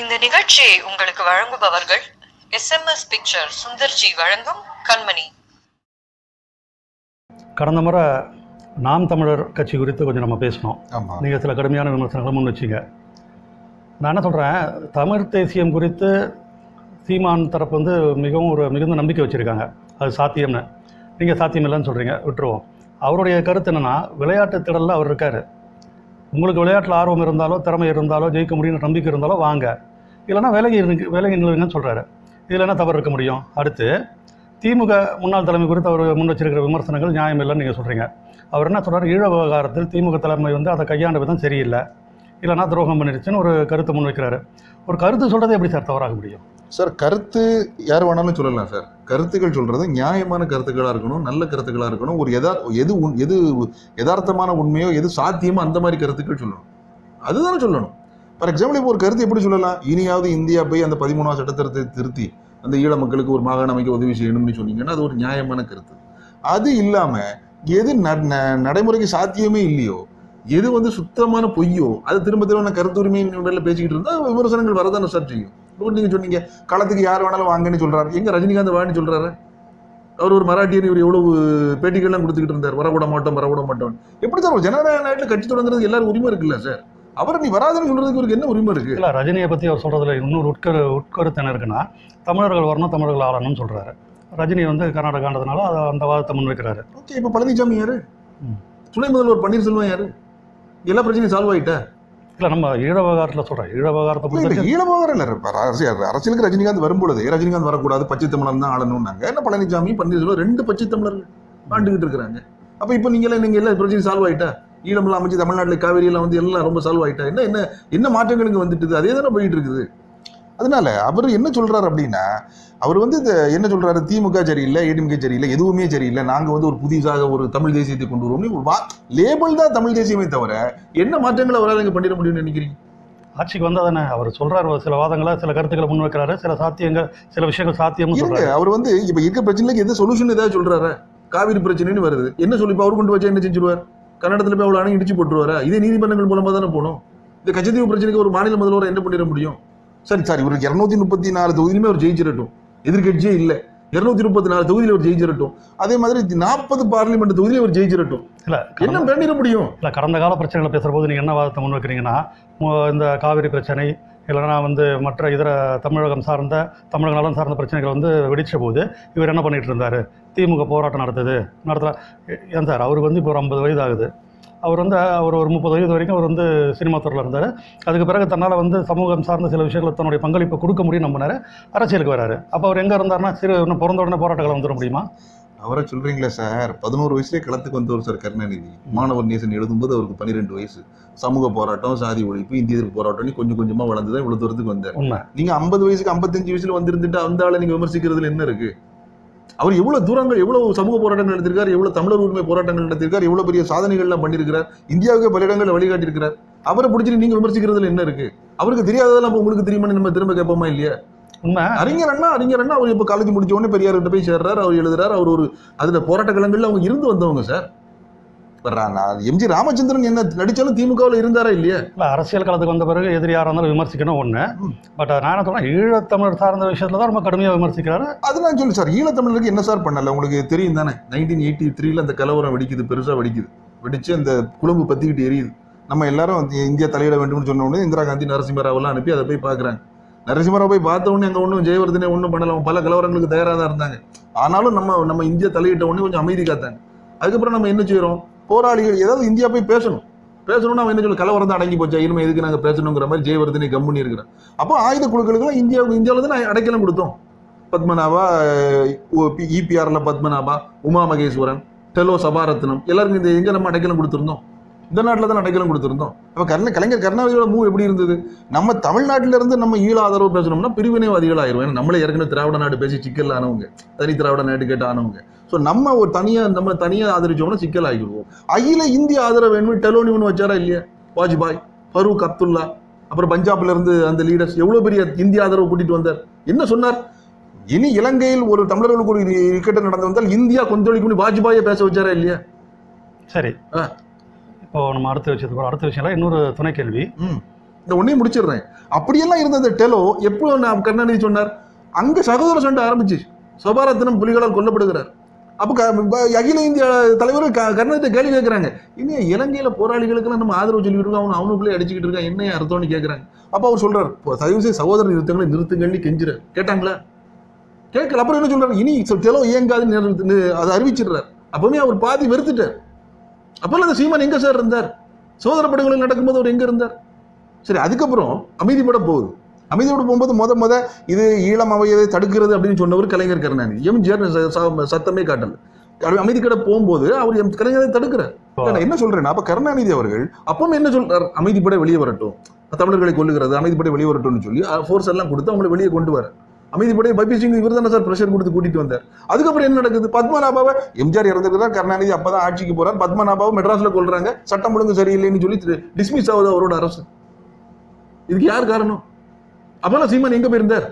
இந்த நிகழ்ச்சியை உங்களுக்கு வழங்குபவர்கள் எஸ்எம்எஸ் பிக்சர் சுந்தர்ஜி வழங்கும் கண்மணி. கடந்த முறை நாம் தமிழர் கட்சி குறித்து கொஞ்சம் நம்ம பேசினோம். ஆமாம் நீங்கள் சில கடுமையான விமர்சனங்களை முன் வச்சிங்க. நான் என்ன சொல்கிறேன் தமிழ் தேசியம் குறித்து சீமான் தரப்பு வந்து மிகவும் ஒரு மிகுந்த நம்பிக்கை வச்சுருக்காங்க. அது சாத்தியம்னு. நீங்கள் சாத்தியம் இல்லைன்னு சொல்கிறீங்க விட்டுருவோம். அவருடைய கருத்து என்னென்னா விளையாட்டு திடலில் அவர் இருக்கார். உங்களுக்கு விளையாட்டில் ஆர்வம் இருந்தாலோ திறமை இருந்தாலோ ஜெயிக்க முடியும்னு நம்பிக்கை இருந்தாலோ வாங்க. இல்லைன்னா விலகி இருக்கு விலகி நில்லுங்கன்னு சொல்கிறாரு இதில் என்ன தவறு இருக்க முடியும்? அடுத்து திமுக முன்னாள் தலைமை குறித்து அவர் முன் வச்சிருக்கிற விமர்சனங்கள் நியாயம் இல்லைன்னு நீங்கள் சொல்கிறீங்க அவர் என்ன சொல்கிறார் ஈழ விவகாரத்தில் திமுக தலைமை வந்து அதை கையாண்ட விதம் சரியில்லை. இல்லைன்னா துரோகம் பண்ணிடுச்சுன்னு ஒரு கருத்தை முன் வைக்கிறாரு. ஒரு கருத்து சொல்கிறது எப்படி சார் தவறாக முடியும்? சார் கருத்து யார் வேணாலும் சொல்லலாம் சார். கருத்துக்கள் சொல்கிறது நியாயமான கருத்துக்களாக இருக்கணும் நல்ல கருத்துக்களாக இருக்கணும். ஒரு எதா எது உண்- எது யதார்த்தமான உண்மையோ எது சாத்தியமோ அந்த மாதிரி கருத்துக்கள் சொல்லணும். அதுதானே சொல்லணும். ஃபார் எக்ஸாம்பிள் இப்போ ஒரு கருத்து எப்படி சொல்லலாம்? இனியாவது இந்தியா போய் அந்த பதிமூணாவது சட்டத்திருத்தை திருத்தி அந்த ஈழ மக்களுக்கு ஒரு மாகாண அமைக்க உதவி செய்யணும்னு சொன்னீங்கன்னா அது ஒரு நியாயமான கருத்து. அது இல்லாமல் எது ந- ந- நடைமுறைக்கு சாத்தியமே இல்லையோ எது வந்து சுத்தமான பொய்யோ அது திரும்ப திரும்ப நான் கருத்துரிமையின் உடலில் பேசிக்கிட்டு இருந்தால் விமர்சனங்கள் வரதான சார் செய்யும். இப்போ நீங்கள் சொன்னீங்க களத்துக்கு யார் வேணாலும் வாங்கன்னு சொல்கிறார் எங்கே ரஜினிகாந்த் வான்னு சொல்கிறாரு அவர் ஒரு மராட்டியர் இவர் எவ்வளவு பேட்டிகள்லாம் கொடுத்துக்கிட்டு இருந்தார்? வரவிட மாட்டோம் வரவிட மாட்டோம் எப்படி சார் ஒரு ஜனநாயக நாட்டில் கட்சி தொடங்குறது எல்லாரும் உரிமை இருக்குல்ல சார் அவரை நீ வராதுன்னு சொல்றதுக்கு இவருக்கு என்ன உரிமை இருக்கு? இல்லை ரஜினியை பற்றி அவர் சொல்கிறதுல இன்னொரு உட்கரு உட்கருத்து என்ன இருக்குன்னா தமிழர்கள் வரணும் தமிழர்கள் ஆளணும்னு சொல்கிறாரு ரஜினி வந்து கர்நாடகான்றதுனால அதை அந்த வாதத்தை முன்வைக்கிறாரு. ஓகே இப்போ பழனிசாமி யாரு. துணை முதல்வர் பன்னீர்செல்வம் யாரு? எல்லா பிரச்சனையும் சால்வ் ஆயிட்டா. இல்லை நம்ம ஈழ விவகாரத்தில் சொல்கிறேன் ஈழ விவகாரத்தை பொறுத்த ஈழ விவகாரம் இல்ல அரசியல் அரசியலுக்கு ரஜினிகாந்த் வரும்பொழுது ரஜினிகாந்த் வரக்கூடாது பச்சை தமிழன் தான் ஆளணும்னாங்க என்ன பழனிசாமி பன்னீர்செல்வம் ரெண்டு பச்சை தமிழர்கள் ஆண்டுகிட்டு இருக்கிறாங்க. அப்ப இப்ப நீங்க எல்லாம் நீங்க எல்லாம் பிரச்சனை சால்வ் ஆயிட்டா. ஈழமெல்லாம் அமைச்சு தமிழ்நாட்டுல காவேரி எல்லாம் வந்து எல்லாம் ரொம்ப சால்வ் ஆயிட்டா? என்ன என்ன என்ன மாற்றங்கள் இங்க வந்துட்டுது? அதே தானே போயிட்டு இருக்குது அதனால அவர் என்ன சொல்றாரு அப்படின்னா அவர் வந்து இந்த என்ன சொல்றாரு? திமுக சரியில்லை ஏடிஎம்கே சரியில்லை எதுவுமே சரியில்லை நாங்க வந்து ஒரு புதிதாக ஒரு தமிழ் தேசியத்தை கொண்டு வருவோம் லேபிள் தான் தமிழ் தேசியமே தவிர என்ன மாற்றங்களை அவரால் இங்க பண்ணிட முடியும்னு நினைக்கிறீங்க? ஆட்சிக்கு வந்தால் தானே அவர் சொல்கிறார் சில வாதங்களை சில கருத்துக்களை முன்வைக்கிறாரு சில சாத்தியங்கள் சில விஷயங்கள் சாத்தியம்னு இருங்க சொல்கிறாரு அவர் வந்து இப்ப இருக்க பிரச்சனைக்கு எந்த சொல்யூஷன் ஏதாவது சொல்றாரு? காவிரி பிரச்சனைன்னு வருது. என்ன சொல்லி இப்ப அவர் கொண்டு வச்சா என்ன செஞ்சிருவார். கன்னடத்துல போய் அவ்வளவு அணை இடிச்சு போட்டுருவாரா? இதே நீதிமன்றங்கள் மூலமா தானே போகணும். இந்த கச்சத்தீவு பிரச்சனைக்கு ஒரு மாநில முதல்வர் என்ன பண்ணிட முடியும்? சரி சார் இவர் இருநூத்தி முப்பத்தி நாலு தொகுதியிலுமே அவர் ஜெயிச்சிடட்டும் எதிர்க்கட்சியே இல்ல. இருநூத்தி முப்பத்தி நாலு தொகுதியில அவர் ஜெயிச்சிடட்டும் அதே மாதிரி நாற்பது பார்லிமெண்ட் தொகுதியில அவர் ஜெயிச்சிடட்டும் இல்லை என்ன பண்ணிட முடியும்? இல்லை கடந்த கால பிரச்சனைகளை பேசுகிற போது நீங்கள் என்ன வாதத்தை முன்வைக்கிறீங்கன்னா இந்த காவிரி பிரச்சனை இல்லைன்னா வந்து மற்ற இதர தமிழகம் சார்ந்த தமிழக நலன் சார்ந்த பிரச்சனைகள் வந்து வெடிச்ச போது இவர் என்ன பண்ணிட்டு இருந்தார்? திமுக போராட்டம் நடத்துது. நடத்தல. ஏ- ஏன் சார்? அவருக்கு வந்து இப்போ ஒரு ஐம்பது வயது ஆகுது. அவர் வந்து அவர் ஒரு முப்பது வயது வரைக்கும் அவர் வந்து சினிமா துறையில் இருந்தார். அதுக்கு பிறகு தன்னால் வந்து சமூகம் சார்ந்த சில விஷயங்களை தன்னுடைய பங்களிப்பை கொடுக்க முடியும் நம்பினார். அரசியலுக்கு வராரு. அப்போ அவர் எங்கே இருந்தாருன்னா சிறு இன்னும் பிறந்த உடனே போராட்டங்கள் வந்துட முடியுமா? அவரை சொல்றீங்களே சார்? பதினோரு வயசுலயே களத்துக்கு வந்தவர் சார் கருணாநிதி. மாணவர் நேசன் எழுதும்போது அவருக்கு பன்னிரெண்டு வயசு. சமூக போராட்டம் சாதி ஒழிப்பு இந்திய எதிர்ப்பு போராட்டம்னு கொஞ்சம் கொஞ்சமா வளர்ந்து தான் இவ்வளவு தூரத்துக்கு வந்தார். உண்மை. நீங்க ஐம்பது வயசுக்கு ஐம்பத்தஞ்சு வயசுல வந்திருந்துட்டு அந்த ஆளை நீங்க விமர்சிக்கிறதுல என்ன இருக்கு? அவர் எவ்வளவு தூரங்கள் எவ்வளவு சமூக போராட்டங்கள் நடத்திருக்கார் எவ்வளவு தமிழர் உரிமை போராட்டங்கள் நடத்திருக்கார் எவ்வளவு பெரிய சாதனைகள்லாம் பண்ணியிருக்கிறார் இந்தியாவுக்கு பல இடங்களில் வழிகாட்டியிருக்கிறார். அவரை பிடிச்சிட்டு நீங்க விமர்சிக்கிறதுல என்ன இருக்கு? அவருக்கு தெரியாததெல்லாம் அப்ப உங்களுக்கு தெரியுமான்னு நம்ம திரும்ப கேட்போமா இல்லையா? உண்மை. அறிஞர் அண்ணா அறிஞர் அண்ணா அவர் இப்ப காலேஜ் முடிச்ச உடனே பெரியார் கிட்ட போய் சேர்றாரு அவர் எழுதுறாரு அவர் ஒரு அதுல போராட்ட களங்கள்ல அவங்க இருந்து வந்தவங்க சார். நான் எம்ஜி ராமச்சந்திரன் என்ன நடிச்சாலும் திமுகவில் இருந்தாரா இல்லையா? இல்லை அரசியல் களத்துக்கு வந்த பிறகு எதிரி யாராக இருந்தாலும் விமர்சிக்கணும் ஒன்று. பட் நான் என்ன ஈழத்தமிழர் சார்ந்த விஷயத்தில் தான் ரொம்ப கடுமையாக விமர்சிக்கிறாரு. அது நான் சொல்லி சார். ஈழத்தமிழருக்கு என்ன சார் பண்ணல? உங்களுக்கு தெரியும் தானே? நைன்டீன் எயிட்டி த்ரீல அந்த கலவரம் வெடிக்குது பெருசா வெடிக்குது. வெடிச்சு அந்த குழம்பு பத்திக்கிட்டு எரியுது. நம்ம எல்லாரும் இந்தியா தலையிட வேண்டும்னு சொன்ன உடனே இந்திரா காந்தி நரசிம்மராவெல்லாம் அனுப்பி அதை போய் பார்க்குறாங்க நரசிம்மராவ் போய் பார்த்த உடனே அங்கே ஒன்றும் ஜெயவர்தனே ஒன்றும் பண்ணல. பல கலவரங்களுக்கு தயாராக தான் இருந்தாங்க. ஆனாலும் நம்ம நம்ம இந்தியா தலையிட்ட உடனே கொஞ்சம் அமைதி காத்தாங்க. அதுக்கப்புறம் நம்ம என்ன செய்றோம் போராளிகள் ஏதாவது இந்தியா போய் பேசணும். பேசணும்னா அவன் என்ன சொல்ல கலவரம் தான் அடங்கி போச்சா இனிமே எதுக்கு நாங்கள் பேசணுங்கிற மாதிரி ஜெயவர்தனை கம்முன்னு இருக்கிறான். அப்போ ஆயுத குழுக்களுக்கெல்லாம் இந்தியாவுக்கு இந்தியாவில் தான் அடைக்கலம் கொடுத்தோம். பத்மநாபா இபிஆரில் பத்மநாபா உமா மகேஸ்வரன் டெலோ சபாரத்னம் எல்லாருக்கும் இந்த எங்கே நம்ம அடைக்கலம் கொடுத்துருந்தோம்? இந்த நாட்டில் தான் அடைக்கலம் கொடுத்துருந்தோம். அப்போ கர்ண கலைஞர் கருணாநிதியோட மூவ் எப்படி இருந்தது? நம்ம தமிழ்நாட்டிலேருந்து நம்ம ஈழ ஆதரவு பேசணும்னா பிரிவினைவாதிகள் ஆயிரும் ஏன்னா நம்மளே ஏற்கனவே திராவிட நாடு பேசி சிக்கல் ஆனவங்க. தனி திராவிட நாடு கேட்டு ஆனவங்க. ஸோ நம்ம ஒரு தனியா நம்ம தனியா ஆதரிச்சோம்னா சிக்கல் ஆகிடுவோம் அகில இந்திய ஆதரவு வேணும் டெலோனி ஒன்று வச்சாரா இல்லையா? வாஜ்பாய் ஃபரூக் அப்துல்லா அப்புறம் பஞ்சாப்ல இருந்து அந்த லீடர்ஸ் எவ்வளவு பெரிய இந்திய ஆதரவு கூட்டிட்டு வந்தார்? என்ன சொன்னார்? இனி இலங்கையில் ஒரு தமிழர்களுக்கு ஒரு இக்கட்டு நடந்து வந்தால் இந்தியா கொந்தளிக்கும் வாஜ்பாயை பேச வச்சாரா இல்லையா? சரி. இப்போ நம்ம அடுத்த விஷயத்துக்கு. அடுத்த விஷயம் இன்னொரு துணை கேள்வி. ம். இந்த ஒன்னையும் முடிச்சிடுறேன். அப்படியெல்லாம் இருந்த அந்த டெலோ எப்போ நான் கருணாநிதி சொன்னார்? அங்க சகோதர சண்டை ஆரம்பிச்சு. சபாரத்னம் புலிகளால் கொல்லப்படுகிறார். அப்போ க- அகில இந்திய தலைவர் க- கேள்வி கேட்குறாங்க இன்னும் இலங்கையில் போராளிகளுக்கெல்லாம் நம்ம ஆதரவு சொல்லிட்டு இருக்கோம் அவன் அவனுக்குள்ளே அடிச்சுக்கிட்டு இருக்கான். என்ன அர்த்தம்னு கேட்குறாங்க அப்போ அவர் சொல்கிறார் இப்போ தயவு சகோதர நிறுத்தங்களை நிறுத்துங்கள்னு கெஞ்சுற கேட்டாங்களா? கேட்கல. அப்புறம் என்ன சொல்கிறார் இனி டெலோ இயங்காதுன்னு அதை அறிவிச்சிடுறாரு. அப்பவுமே அவர் பாதி வெறுத்துட்டார். அப்போல்லாம் அந்த சீமான் எங்கே சார் இருந்தார்? சோதர படங்களில் நடக்கும்போது அவர் எங்கே இருந்தார்? சரி அதுக்கப்புறம் அமைதிப்பட போகுது. அமைதிப்பட போகும்போது முத முத இது ஈழம் அவையதை தடுக்கிறது அப்படின்னு சொன்னவர் கலைஞர் கருணாநிதி. எம்ஜிஆர் ச- ச- சத்தமே காட்டல. அவர் அமைதிக்கட போகும்போது அவர் எம். கலைஞரை தடுக்கிறார். என்ன சொல்றேன் அப்ப கருணாநிதி அவர்கள் அப்பவும் என்ன சொல்றார்? அமைதிப்பட வெளியே வரட்டும். தமிழர்களை கொல்லுகிறது அமைதிப்பட வெளியே வரட்டும்னு சொல்லி ஃபோர்ஸ் எல்லாம் கொடுத்து அவங்களை வெளியே கொண்டு வர. அமைதிப்படை பைபி சிங் இவர் தானே சார் ப்ரெஷர் கொடுத்து கூட்டிட்டு வந்தார். அதுக்கப்புறம் என்ன நடக்குது? பத்மநாபாவை எம்ஜிஆர் இறந்துருக்கிறார் கருணாநிதி அப்பதான் ஆட்சிக்கு போறார். பத்மநாபாவை மெட்ராஸ்ல கொல்றாங்க. சட்டம் ஒழுங்கு சரியில்லைன்னு சொல்லி டிஸ்மிஸ் ஆகுது அவரோட அரசு. இதுக்கு யார் காரணம்? அப்பெல்லாம் சீமான் எங்க போயிருந்தார்?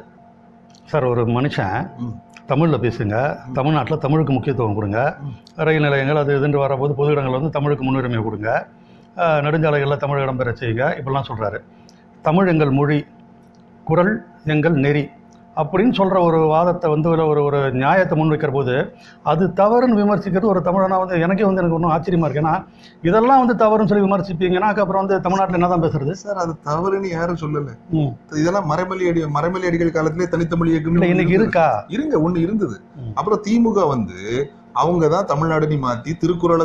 சார் ஒரு மனுஷன். தமிழில் பேசுங்க தமிழ்நாட்டில் தமிழுக்கு முக்கியத்துவம் கொடுங்க ரயில் நிலையங்கள் அது இதுன்னு வரபோது பொது இடங்கள் வந்து தமிழுக்கு முன்னுரிமை கொடுங்க நெடுஞ்சாலைகளில் தமிழ் இடம்பெற செய்யுங்க இப்படிலாம் சொல்கிறாரு தமிழ் எங்கள் மொழி குரல் எங்கள் நெறி. அப்படின்னு சொல்கிற ஒரு வாதத்தை வந்து ஒரு ஒரு ஒரு நியாயத்தை முன்வைக்கிற போது அது தவறுன்னு விமர்சிக்கிறது ஒரு தமிழனா வந்து எனக்கே வந்து எனக்கு ஒன்றும் ஆச்சரியமா இருக்கு. ஏன்னா இதெல்லாம் வந்து தவறுன்னு சொல்லி விமர்சிப்பீங்கன்னா அப்புறம் வந்து தமிழ்நாட்டில் என்ன தான் பேசுறது? சார் அது தவறுன்னு யாரும் சொல்லல. இதெல்லாம் மறைமொழி அடி மறைமொழி அடிகள் காலத்திலே தனித்தமிழ் இயக்கம் இன்னைக்கு இருக்கா? இருங்க ஒண்ணு இருந்தது. அப்புறம் திமுக வந்து அவங்க தான் தமிழ்நாடு மாத்தி திருக்குறளை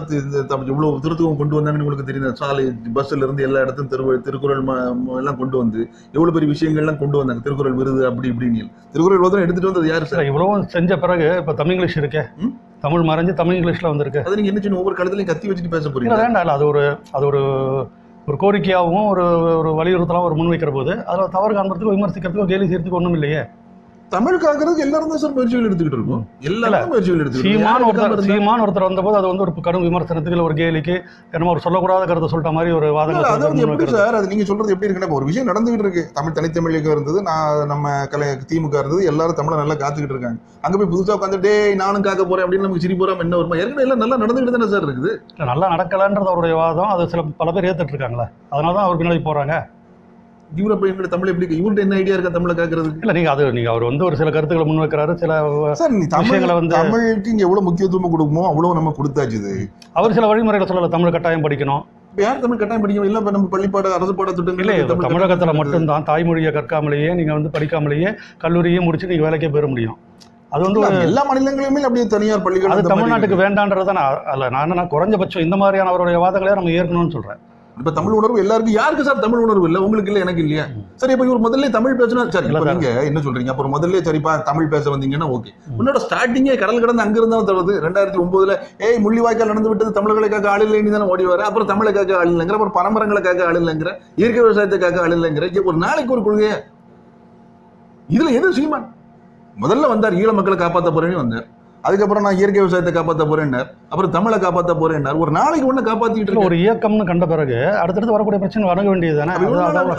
இவ்வளவு திருத்துவம் கொண்டு வந்தாங்கன்னு உங்களுக்கு தெரியும் சாலை பஸ்ல இருந்து எல்லா இடத்தும் திரு திருக்குறள் எல்லாம் கொண்டு வந்து எவ்வளவு பெரிய விஷயங்கள்லாம் கொண்டு வந்தாங்க? திருக்குறள் விருது அப்படி இப்படின்னு. திருக்குறள் விருது எடுத்துட்டு வந்தது யாரு சார்? இவ்வளவும் செஞ்ச பிறகு இப்போ தமிழ் இங்கிலீஷ் இருக்கே. தமிழ் மறைஞ்சு தமிழ் இங்கிலீஷில் வந்திருக்கு. அதை நீங்க என்ன செய்யணும்? ஒவ்வொரு காலத்துலயும் கத்தி வச்சுட்டு பேச இல்லை போறீங்க வேண்டாம். இல்லை அது ஒரு அது ஒரு ஒரு கோரிக்கையாகவும் ஒரு ஒரு வலியுறுத்தலாம் ஒரு முன்வைக்கிற போது அதில் தவறு காண்பதுக்கோ விமர்சிக்கிறதுக்கோ கேலி செய்யறதுக்கு ஒன்றும் இல்லையே. தமிழ் காக்கிறதுக்கு எல்லாரும் தான் சார் முயற்சிகள் எடுத்துக்கிட்டு இருக்கோம். எல்லாரும் முயற்சிகள் எடுத்துக்கிட்டு ஒருத்தர்? சீமான் ஒருத்தர் வந்தபோது அது வந்து ஒரு கடும் விமர்சனத்துக்கு ஒரு கேலிக்கு என்னமோ ஒரு சொல்லக்கூடாத கருத்தை சொல்லிட்ட மாதிரி ஒரு வாதங்களை அதாவது எப்படி சார் அது நீங்க சொல்றது எப்படி இருக்குன்னா ஒரு விஷயம் நடந்துகிட்டு இருக்கு. தமிழ் தனித்தமிழ் இயக்கம் இருந்தது நான் நம்ம கலை திமுக இருந்தது எல்லாரும் தமிழை நல்லா காத்துக்கிட்டு இருக்காங்க. அங்க போய் புதுசா உட்காந்து டேய் நானும் காக்க போறேன் அப்படின்னு நமக்கு சிரி போறாம என்ன வருமா? ஏற்கனவே எல்லாம் நல்லா நடந்துகிட்டு தானே சார் இருக்குது. இல்லை, நல்லா நடக்கலைன்றது அவருடைய வாதம். அது சில பல பேர் ஏற்றுட்டு இருக்காங்களே. அதனால தான் அவர் பின்னாடி போகிறாங்க இவரை போய் எங்களை தமிழ் எப்படி இவர்கிட்ட என்ன ஐடியா இருக்கா தமிழை காக்குறதுக்கு? இல்லை நீங்கள் அது நீங்கள் அவர் வந்து ஒரு சில கருத்துக்களை முன்வைக்கிறாரு சில சார் நீ தமிழ் விஷயங்களை வந்து- தமிழுக்கு இங்க எவ்வளவு முக்கியத்துவம் கொடுக்குமோ அவ்வளவு நம்ம கொடுத்தாச்சு இது. அவர் சில வழிமுறைகளை சொல்லலை தமிழ் கட்டாயம் படிக்கணும். இப்ப யார் தமிழ் கட்டாயம் படிக்கணும்? இல்ல இப்ப நம்ம பள்ளிப்பாட அரசு பாட இல்லை திட்டங்கள் தமிழகத்தில் மட்டும்தான் தாய்மொழியை கற்காமலேயே நீங்கள் வந்து படிக்காமலேயே கல்லூரியே முடிச்சு நீங்கள் வேலைக்கே பெற முடியும். அது வந்து எல்லா மாநிலங்களிலுமே அப்படியே தனியார் பள்ளிகள் அது தமிழ்நாட்டுக்கு இருக்கு. வேண்டான்றது தான் நான் அல்ல நான் என்ன குறைஞ்சபட்சம் இந்த மாதிரியான அவருடைய வாதங்களே நம்ம ஏற்கணும்னு சொல்கிறேன் இப்ப தமிழ் உணர்வு எல்லாருக்கும் யாருக்கு சார் தமிழ் உணர்வு இல்ல? உங்களுக்கு இல்ல எனக்கு இல்லையா? சரி இப்ப இவர் முதல்ல தமிழ் பேசினா சரி இப்ப. நீங்க என்ன சொல்றீங்க? அப்புறம் முதல்ல சரிப்பா தமிழ் பேச வந்தீங்கன்னா ஓகே உன்னோட ஸ்டார்டிங்கே கடல் கடந்து அங்க இருந்தா தருவது. ரெண்டாயிரத்தி ஒன்பதுல ஏய் முள்ளிவாய்க்கால் நடந்து விட்டது தமிழர்களை காக்க ஆள் இல்லைன்னு தானே ஓடி வர அப்புறம் தமிழை காக்க ஆள் இல்லைங்கிற அப்புறம் பரம்பரங்களை காக்க ஆள் இல்லைங்கிற இயற்கை விவசாயத்தை காக்க ஆள் இல்லைங்கிற ஒரு நாளைக்கு ஒரு கொள்கையா. இதுல எது சீமான்? முதல்ல வந்தார் ஈழ மக்களை காப்பாத்த போறேன்னு வந்தார். அதுக்கப்புறம் நான் இயற்கை விவசாயத்தை காப்பாத்த போறேன்னார். அப்புறம் தமிழை காப்பாத்த போறேன்னார். ஒரு நாளைக்கு ஒண்ணு காப்பாத்திட்டு இல்லை ஒரு இயக்கம்னு கண்ட பிறகு அடுத்தடுத்து வரக்கூடிய பிரச்சனை வணங்க வேண்டியது தானே?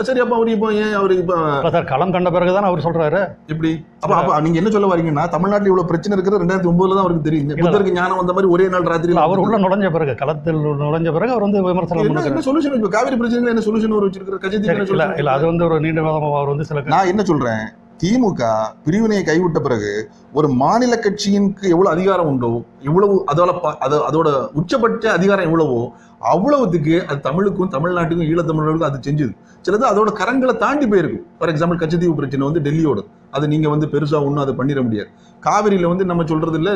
சரி அப்ப அவர் இப்போ ஏன் அவர் இப்போ சார் களம் கண்ட பிறகு தான் அவர் சொல்றாரு. எப்படி? அப்ப அப்ப நீங்க என்ன சொல்ல வரீங்கன்னா தமிழ்நாட்டுல இவ்வளவு பிரச்சனை இருக்கிறது ரெண்டாயிரத்தி ஒன்பதுல தான் அவருக்கு தெரியும். புத்தருக்கு ஞானம் வந்த மாதிரி ஒரே நாள் ராத்திரி அவர் உள்ள நுழைஞ்ச பிறகு களத்தில் நுழைஞ்ச பிறகு அவர் வந்து விமர்சனம் என்ன சொல்யூஷன் இப்போ காவிரி பிரச்சனைல என்ன சொல்யூஷன் அவர் வச்சிருக்காரு கஜதி என்ன இல்ல? அது வந்து ஒரு நீண்ட வாதமா அவர் வந்து சில நான் என்ன சொல்றேன்? திமுக பிரிவினையை கைவிட்ட பிறகு ஒரு மாநில கட்சியினுக்கு எவ்வளவு அதிகாரம் உண்டோ எவ்வளவு அதோட ப- அது அதோட உச்சபட்ச அதிகாரம் எவ்வளவோ அவ்வளவுத்துக்கு அது தமிழுக்கும் தமிழ்நாட்டுக்கும் ஈழத்தமிழர்களுக்கும் அது செஞ்சுது. சிலது அதோட கரங்களை தாண்டி போயிருக்கும். ஃபார் எக்ஸாம்பிள் கச்சத்தீவு பிரச்சனை வந்து டெல்லியோட. அது நீங்க வந்து பெருசா ஒன்றும் அதை பண்ணிட முடியாது. காவிரியில வந்து நம்ம சொல்றது இல்ல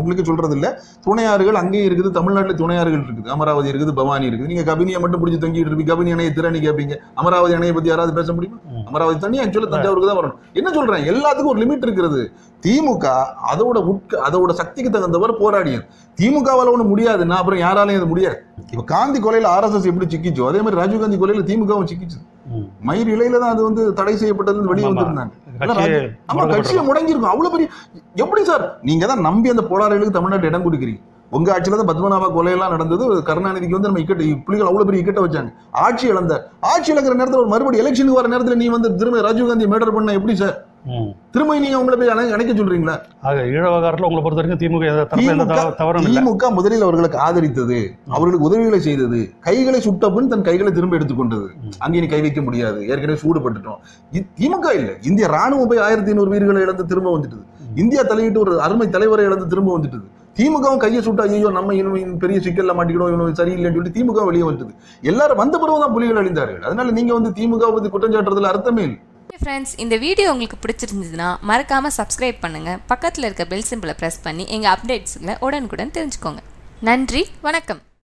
உங்களுக்கு சொல்றது இல்ல துணையாறுகள் அங்கேயும் இருக்குது தமிழ்நாட்டுல துணையாறுகள் இருக்குது. அமராவதி இருக்குது பவானி இருக்குது. நீங்க கபினியை மட்டும் பிடிச்சி தொங்கிட்டு இருப்பீங்க. கபினி அணையை திறனி கேட்பீங்க. அமராவதி அணையை பத்தி யாராவது பேச முடியுமா. அமராவதி தண்ணி ஆக்சுவலா தஞ்சாவூருக்கு தான் வரணும். என்ன சொல்றேன்? எல்லாத்துக்கும் ஒரு லிமிட் இருக்கிறது திமுக அதோட உட்க அதோட சக்திக்கு தகுந்தவர் போராடியது திமுகவால ஒண்ணு முடியாதுன்னா அப்புறம் யாராலையும் அது முடியாது. இப்ப காந்தி கொலையில ஆர்எஸ்எஸ் எப்படி சிக்கிச்சோ அதே மாதிரி ராஜீவ் காந்தி கொலையில திமுகவும் சிக்கிச்சு. மயிர் இலையில தான் அது வந்து தடை செய்யப்பட்டதுன்னு வெளியே. வந்திருந்தாங்க. ஆமா கட்சியை முடங்கிருக்கும் அவ்வளவு பெரிய எப்படி சார்? நீங்க தான் நம்பி அந்த போராளிகளுக்கு தமிழ்நாட்டு இடம் கொடுக்குறீங்க. உங்க ஆட்சியில தான் பத்மநாபா கொலையெல்லாம் நடந்தது. கருணாநிதிக்கு வந்து நம்ம இக்கட்ட புலிகள் அவ்வளவு பெரிய இக்கட்ட வச்சாங்க. ஆட்சி இழந்த ஆட்சி இழக்கிற நேரத்துல ஒரு மறுபடியும் எலெக்ஷனுக்கு வர நேரத்துல நீ வந்து திரும்ப ராஜீவ் காந்தி மேடர் பண்ண எப்படி சார்? திரும்ப நீங்க உங்களை போய் அணைக்க சொல்றீங்களா? ஆக ஈழ விவகாரத்தில் உங்களை பொறுத்த வரைக்கும் திமுக எந்த திமுக முதலில் அவர்களுக்கு ஆதரித்தது. அவர்களுக்கு உதவிகளை செய்தது. கைகளை சுட்ட பின் தன் கைகளை திரும்ப எடுத்துக்கொண்டது. அங்கே நீ கை வைக்க முடியாது. ஏற்கனவே சூடுபட்டுட்டோம். திமுக இல்ல. இந்திய ராணுவம் போய் ஆயிரத்தி ஐநூறு வீரர்களை இழந்து திரும்ப வந்துட்டது. இந்தியா தலையிட்டு ஒரு அருமை தலைவரை இழந்து திரும்ப வந்துட்டது. திமுகவும் கையை சுட்டா ஐயோ நம்ம இன்னும் பெரிய சிக்கல்ல மாட்டிக்கிடும் இவனு சரியில்லைன்னு சொல்லி திமுக வெளியே வந்துட்டது. எல்லாரும் வந்த பிறகுதான் புலிகள் அழிந்தார்கள். அதனால நீங்க வந்து திமுக பத்தி குற்றம் சாட்டுறதுல அர்த்தமே இல்லை. ஃப்ரெண்ட்ஸ் இந்த வீடியோ உங்களுக்கு பிடிச்சிருந்ததுன்னா மறக்காமல் சப்ஸ்கிரைப் பண்ணுங்கள் பக்கத்தில் இருக்க பெல் சிம்பிளை ப்ரெஸ் பண்ணி எங்கள் அப்டேட்ஸுங்களை உடனுக்குடன் தெரிஞ்சுக்கோங்க. நன்றி வணக்கம்.